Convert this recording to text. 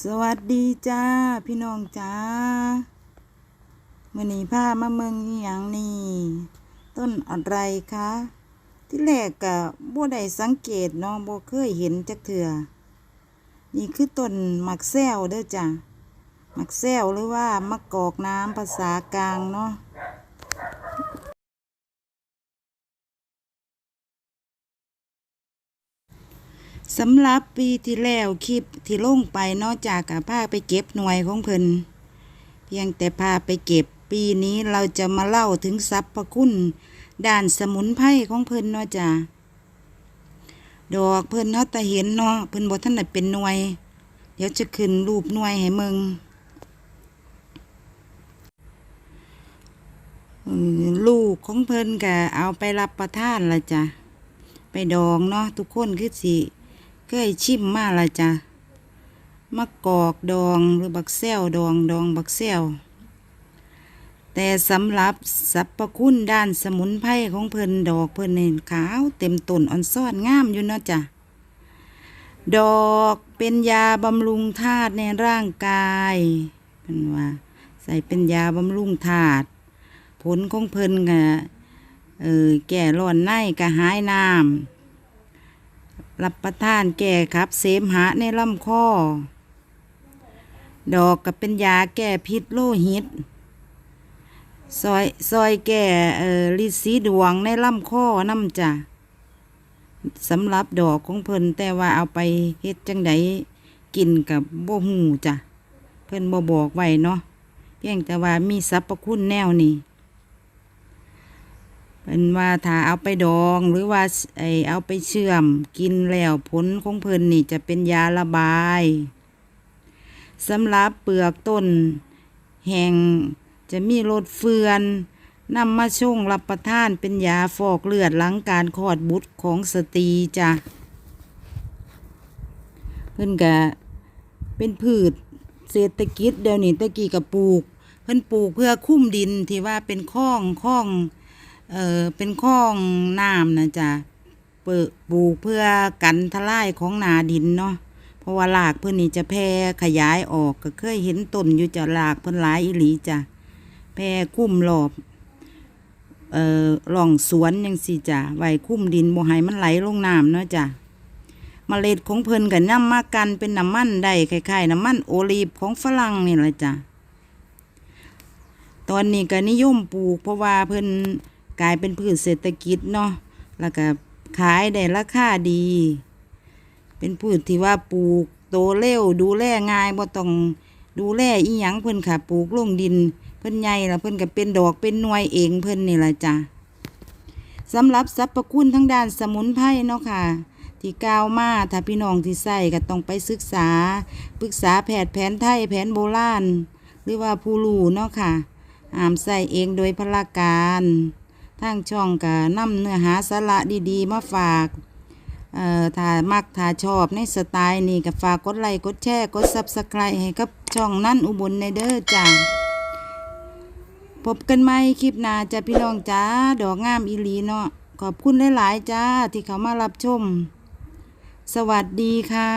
สวัสดีจ้า พี่น้องจ้ามื่อนี้พามาเมืองอย่างนี้ต้นอะไรคะที่แรกกะบ่ได้สังเกตเนาะบ่เคยเห็นจักเถื่อนี่คือต้นมักแซวเด้อจ้ะมักแซวหรือว่ามักกอกน้ำภาษากลางเนาะ สำหรับปีที่แล้วคลิปที่ลงไปนอกจากกับพาไปเก็บหน่วยของเพิ่นเพียงแต่พาไปเก็บปีนี้เราจะมาเล่าถึงสรรพคุณด้านสมุนไพรของเพิ่นเนาะจ้ะดอกเพิ่นเฮาต่เห็นเนาะเพิ่นบ่ทันได้เป็นหน่วย เดี๋ยวจะขึ้นรูปหน่วยให้มึงอืมลูกของเพิ่นก็เอาไปรับประทานละจ้ะไปดองเนาะทุกคนคือสิ เคยชิมมาละจ้ะมะกอกดองหรือบักแซวดองดองบักแซวแต่สำหรับสรรพคุณด้านสมุนไพรของเพิ่นดอกเพิ่นนี่ขาวเต็มต้นอ่อนซ่อนงามอยู่เนาะจ้ะดอกเป็นยาบำรุงธาตุในร่างกายเป็นว่า ใส่เป็นยาบำรุงธาตุผลของเพิ่นก็เออแก่ร้อนในกระหายน้ำ รับประทานแก้ครับ เสมหะในลำคอ ดอกก็เป็นยาแก้พิษโลหิต ซอยซอยแก่เอ่อลิดสีดวงในลำคอน้ำจ้ะสำหรับดอกของเพิ่นแต่ว่าเอาไปเฮ็ดจังไดกินกับบ่หูจ้ะ เพิ่นบ่บอกไว้เนาะเพียงแต่ว่ามีสรรพคุณแนวนี้ เป็นว่าถ้าเอาไปดองหรือว่าไอเอาไปเชื่อมกินแล้วผลของเพิ่นนี่จะเป็นยาระบายสำหรับเปลือกต้น แห่งจะมีรสเฟือนนำมาชงรับประทานเป็นยาฟอกเลือดหลังการคลอดบุตรของสตรีจ้ะเพิ่นกะเป็นพืชเศรษฐกิจเดี๋ยวนี้ตะกี้กับปลูก เพิ่นปลูกเพื่อคุ้มดินที่ว่าเป็นคลองคลอง เออเป็นคลองน้ำนะจ๊ะเปิดปลูกเพื่อกันทลายของนาดินเนาะเพราะว่าหลากเพื่อนนี่จะแพร่ขยายออกก็เคยเห็นต้นอยู่จะหลากเพิ่นหลายอีหลีจ้ะแพร่คุ้มรอบเอ่อร่องสวนยังสิจ้ะไว้คุ้มดินบ่ให้มันไหลลงน้ำเนาะจ้ะเมล็ดของเพิ่นก็นำมากันเป็นน้ำมันได้คล้ายๆน้ำมันโอลีฟของฝรั่งนี่แหละจ้ะตอนนี้ก็นิยมปลูกเพราะว่าเพิ่น กลายเป็นพืชเศรษฐกิจเนาะแล้วก็ขายได้ราคาดี เป็นพืชที่ว่าปลูกโตเร็วดูแลง่ายบ่ต้องดูแลอีหยังเพิ่นค่ะปลูกลงดิน เพิ่นใหญ่แล้วเพิ่นก็เป็นดอกเป็นหน่วยเองเพิ่นนี่ล่ะจ้ะสำหรับสรรพคุณทั้งด้านสมุนไพรเนาะค่ะ ที่กล่าวมาถ้าพี่น้องที่ใส่ก็ต้องไปศึกษาปรึกษาแพทย์แผนไทยแผนโบราณหรือว่าผู้รู้เนาะค่ะอามใส่เองโดยพละการ ทางช่องก็นำเนื้อหาสาระดีๆ มาฝากเอ่อถ้ามักถ้าชอบในสไตล์นี้ก็ฝากกดไลค์กดแชร์กด Subscribe ให้กับช่องนั่นอุบลในเด้อจ้าพบกันใหม่คลิปหน้าจ้าพี่น้องจ้าดอกงามอีหลีเนาะขอบคุณหลาย ๆ จ้าที่เขามารับชม สวัสดีค่ะ